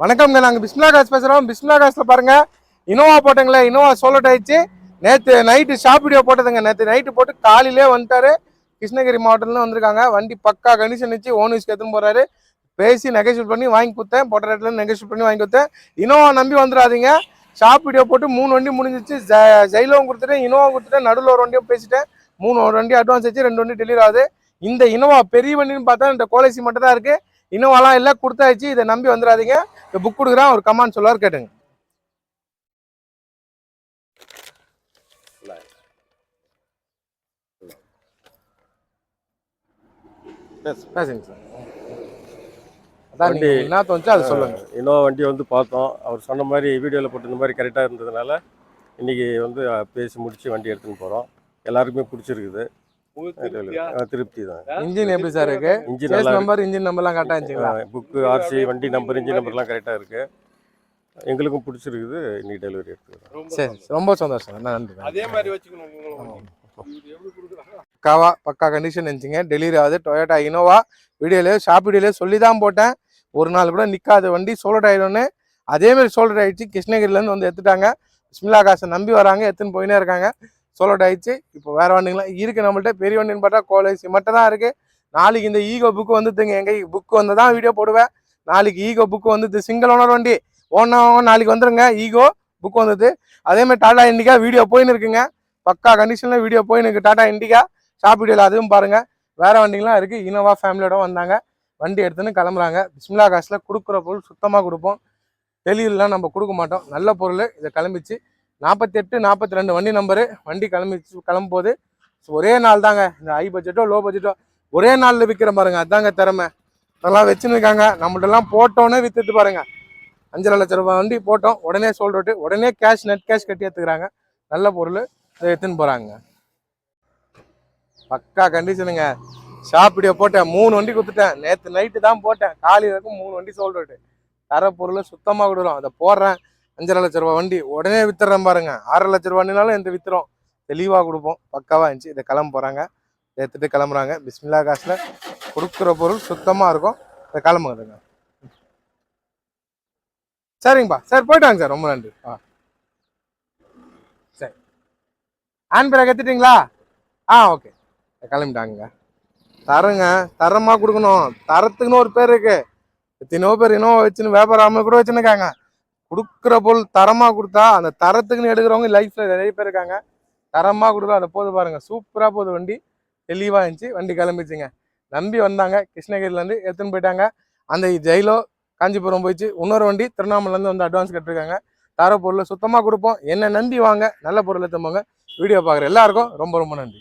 வணக்கம் நாங்கள் பிஸ்மிலா காசு பேசுகிறோம் பிஸ்மிலா காசில் பாருங்கள் இனோவா போட்டங்களே இனோவா சோலோட் ஆயிடுச்சு. நேற்று நைட்டு ஷாப் வீடியோ போட்டதுங்க. நேற்று நைட்டு போட்டு காலையிலே வந்துட்டாரு. கிருஷ்ணகிரி மாவட்டத்தில் வந்திருக்காங்க. வண்டி பக்கா கண்டிஷன் வச்சு ஓனர்ஸ் எடுத்துன்னு போகிறாரு பேசி நெகோஷியேட் பண்ணி வாங்கி கொடுத்தேன். போட்ட ரேட்டில் நெகோஷியேட் பண்ணி வாங்கி கொடுத்தேன். இனோவா நம்பி வந்துடாதீங்க. ஷாப் வீடியோ போட்டு மூணு வண்டி முடிஞ்சிச்சு. ஜெயிலவும் கொடுத்துட்டேன் இனோவா கொடுத்துட்டேன். நடுவில் ஒரு வண்டியும் பேசிட்டேன். மூணு ஒரு வண்டி அட்வான்ஸ் வச்சு ரெண்டு வண்டி டெலிவரி ஆகுது. இந்த இனோவா பெரிய வண்டின்னு பார்த்தா இந்த கோலைசி மட்டும் தான் இருக்குது இனோவாலாம் எல்லாம் கொடுத்தாச்சு. இதை நம்பி வந்துடாதீங்க. இந்த புக் கொடுக்குறேன் ஒரு கமாண்ட் சொல்லுவார் கேட்டுங்க. பேசுங்க. சார் வண்டி- என்ன தோணுச்சோ அதை சொல்லுங்க. இன்னோவா வண்டி வந்து பார்த்தோம். அவர் சொன்ன மாதிரி வீடியோவில் போட்டிருந்த மாதிரி கரெக்டாக இருந்ததுனால இன்னைக்கு வந்து பேசி முடிச்சு வண்டி எடுத்துன்னு போகிறோம் எல்லாருக்குமே பிடிச்சிருக்குது. திருப்தி தான் இன்ஜின் எப்படி சார் இருக்கு? இன்ஜின் நம்பர் இன்ஜின் நம்பர்லாம் கரெக்டாக இருந்துச்சுங்களா? புக்கு ஆர்சி வண்டி நம்பர் இன்ஜின் நம்பர்லாம் கரெக்டாக இருக்குது எங்களுக்கும் பிடிச்சிருக்குது. இன்னைக்கு டெலிவரி எடுத்துக்கிறோம். சரி ரொம்ப சந்தோஷம். நன்றி அதே மாதிரி வச்சுக்கணும் பக்காவா பக்கா கண்டிஷன் இருந்துச்சுங்க. டெலிவரி ஆகுது. டொயோட்டா இனோவா வீடியோலேயே ஷாப் வீடியோலேயே சொல்லி தான் போட்டேன். ஒரு நாள் கூட நிற்காத வண்டி. சோல்ட் ஆயிடும்னு. அதேமாரி சோல்ட் ஆயிடுச்சு. கிருஷ்ணகிரிலேருந்து வந்து எடுத்துட்டாங்க. பிஸ்மிலா காசை நம்பி வராங்க. எடுத்துன்னு போயினே இருக்காங்க. சோலோட் ஆயிடுச்சு. இப்போ வேற வண்டிங்களாம் இருக்கு நம்மள்ட்ட. பெரிய வண்டின்னு பார்த்தா கோலேசி மட்டும் தான் இருக்கு. நாளைக்கு இந்த ஈகோ புக்கு வந்துதுங்க. எங்க புக்கு வந்து தான் வீடியோ போடுவேன். நாளைக்கு ஈகோ புக்கு வந்துது. சிங்கிள் ஓனர் வண்டி. ஓனர் நாளைக்கு வந்துருங்க. ஈகோ புக் வந்தது. அதேமாதிரி டாடா இண்டிகா வீடியோ போயின்னு இருக்குங்க. பக்கா கண்டிஷனில் வீடியோ போயின்னு இருக்கு. டாடா இண்டிகா ஷாப் வீடியோவில் அதுவும் பாருங்க. வேற வண்டிங்களாம் இருக்கு. இனோவா ஃபேமிலியோட வந்தாங்க. வண்டி எடுத்துன்னு கிளம்புறாங்க. பிஸ்மிலா காசில் கொடுக்குற பொருள் சுத்தமாக கொடுப்போம். டெலிவரிலாம் நம்ம கொடுக்க மாட்டோம். நல்ல பொருள். இதை கிளம்பிச்சு நாற்பத்தி எட்டு நாற்பத்தி ரெண்டு வண்டி நம்பரு வண்டி கிளம்பிச்சு கிளம்பும்போது ஒரே நாள் தாங்க. இந்த ஹை பட்ஜெட்டோ லோ பட்ஜெட்டோ ஒரே நாளில் விற்கிற பாருங்க. அதாங்க திறமை. அதெல்லாம் வச்சுன்னு இருக்காங்க போட்டோன்னே வித்துட்டு பாருங்க. அஞ்சரை லட்ச ரூபாய் வண்டி போட்டோம். உடனே சொல்றோட்டு உடனே கேஷ் நெட் கேஷ் கட்டி எடுத்துக்கிறாங்க. நல்ல பொருள். அதை எடுத்துன்னு போகிறாங்க பக்கா கண்டிஷனுங்க ஷாப் போட்டேன். மூணு வண்டி கொடுத்துட்டேன். நேற்று நைட்டு தான் போட்டேன். காலையில் இருக்கும் மூணு வண்டி சொல்றோட்டு தர பொருள் சுத்தமாக கொடுக்குறோம் அதை போடுறேன். அஞ்சரை லட்ச ரூபா வண்டி உடனே வித்துறேன் பாருங்க. ஆறரை லட்ச ரூபானாலும் எந்த வித்துறோம் தெளிவாக கொடுப்போம். பக்காவாக இருந்துச்சு. இதை கிளம்ப போகிறாங்க எடுத்துகிட்டு கிளம்புறாங்க. பிஸ்மில்லா காசில் கொடுக்குற பொருள் சுத்தமாக இருக்கும். இதை கிளம்புங்க சரிங்கப்பா. சரி போயிட்டாங்க சார். ரொம்ப நன்றி. ஆ. சரி. ஹேண்ட் பேக் எடுத்துட்டிங்களா? ஆ ஓகே. கிளம்பிட்டாங்க தரங்க. தரமாக கொடுக்கணும். தரத்துக்குன்னு ஒரு பேர் இருக்குது எத்தனையோ பேர் இன்னும் வச்சுன்னு வியாபாரம் கூட வச்சுன்னு இருக்காங்க. கொடுக்குற பொருள் தரமாக கொடுத்தா அந்த தரத்துக்குன்னு எடுக்கிறவங்க லைஃப்பில் நிறைய பேர் இருக்காங்க. தரமாக கொடுக்குறோம் அதை போது பாருங்கள் சூப்பராக போகுது வண்டி. தெளிவாக இருந்துச்சு. வண்டி கிளம்பிச்சுங்க நம்பி வந்தாங்க. கிருஷ்ணகிரிலேருந்து எடுத்துன்னு போயிட்டாங்க. அந்த ஜெயிலோ காஞ்சிபுரம் போயிடுச்சு. இன்னொரு வண்டி திருவண்ணாமலேருந்து வந்து அட்வான்ஸ் கட்டிருக்காங்க. தர பொருளை சுத்தமாக கொடுப்போம். என்ன நம்பி வாங்க. நல்ல பொருளை தம்போங்க வீடியோ பார்க்குற எல்லாருக்கும் ரொம்ப ரொம்ப நன்றி.